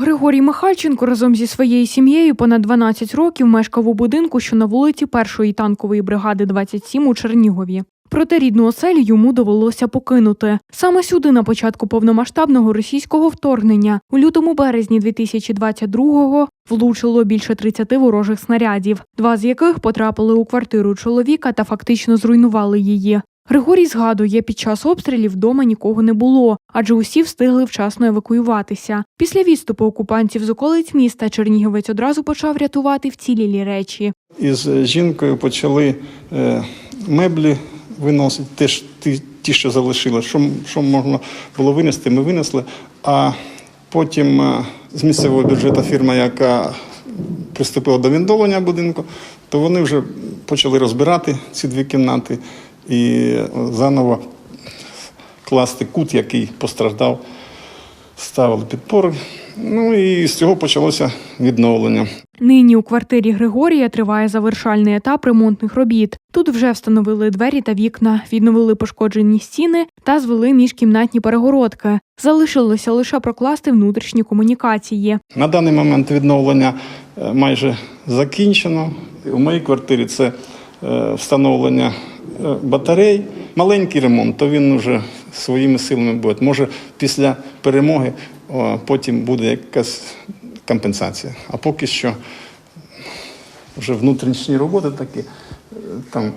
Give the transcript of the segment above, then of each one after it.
Григорій Михальченко разом зі своєю сім'єю понад 12 років мешкав у будинку, що на вулиці першої танкової бригади 27 у Чернігові. Проте рідну оселю йому довелося покинути. Саме сюди на початку повномасштабного російського вторгнення у лютому березні 2022-го влучило більше 30 ворожих снарядів, два з яких потрапили у квартиру чоловіка та фактично зруйнували її. Григорій згадує, під час обстрілів вдома нікого не було, адже усі встигли вчасно евакуюватися. Після відступу окупантів з околиць міста Чернігівець одразу почав рятувати вцілілі речі. Із жінкою почали е, меблі виносити, теж ті, ті що залишили. Що, що можна було винести, ми винесли. А потім е, з місцевого бюджету фірма, яка приступила до відновлення будинку, то вони вже почали розбирати ці дві кімнати і заново класти кут, який постраждав, ставили підпори. Ну і з цього почалося відновлення. Нині у квартирі Григорія триває завершальний етап ремонтних робіт. Тут вже встановили двері та вікна, відновили пошкоджені стіни та звели міжкімнатні перегородки. Залишилося лише прокласти внутрішні комунікації. На даний момент відновлення е, майже закінчено. У моїй квартирі це е, встановлення батарей. Маленький ремонт, то він вже своїми силами буде. Може, після перемоги потім буде якась компенсація. А поки що вже внутрішні роботи такі, е, там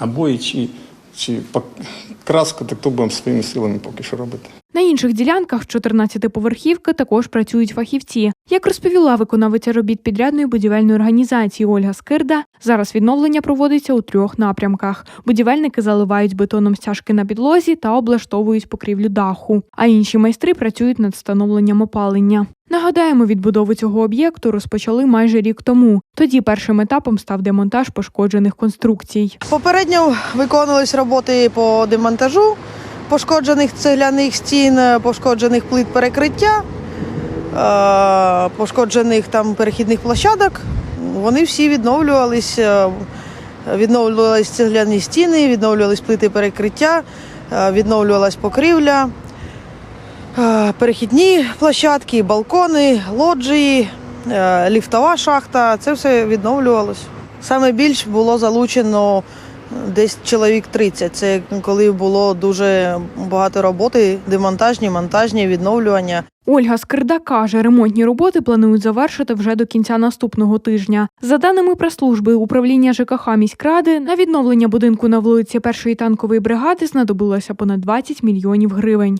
обої чи, чи краску, так то будемо своїми силами поки що робити. На інших ділянках 14-поверхівки також працюють фахівці. Як розповіла виконавиця робіт підрядної будівельної організації Ольга Скирда, зараз відновлення проводиться у трьох напрямках. Будівельники заливають бетоном стяжки на підлозі та облаштовують покрівлю даху. А інші майстри працюють над встановленням опалення. Нагадаємо, відбудову цього об'єкту розпочали майже рік тому. Тоді першим етапом став демонтаж пошкоджених конструкцій. Попередньо виконувались роботи по демонтажу пошкоджених цегляних стін, пошкоджених плит перекриття, е, пошкоджених там перехідних площадок. Вони всі відновлювались, е, відновлювались цегляні стіни, відновлювались плити перекриття, е, відновлювалась покрівля, е, перехідні площадки, балкони, лоджії, е, ліфтова шахта. Це все відновлювалось. Саме більш було залучено десь чоловік 30. Це коли було дуже багато роботи, демонтажні, монтажні, відновлювання. Ольга Скирда каже, ремонтні роботи планують завершити вже до кінця наступного тижня. За даними прес-служби управління ЖКХ міськради, на відновлення будинку на вулиці першої танкової бригади знадобилося понад 20 мільйонів гривень.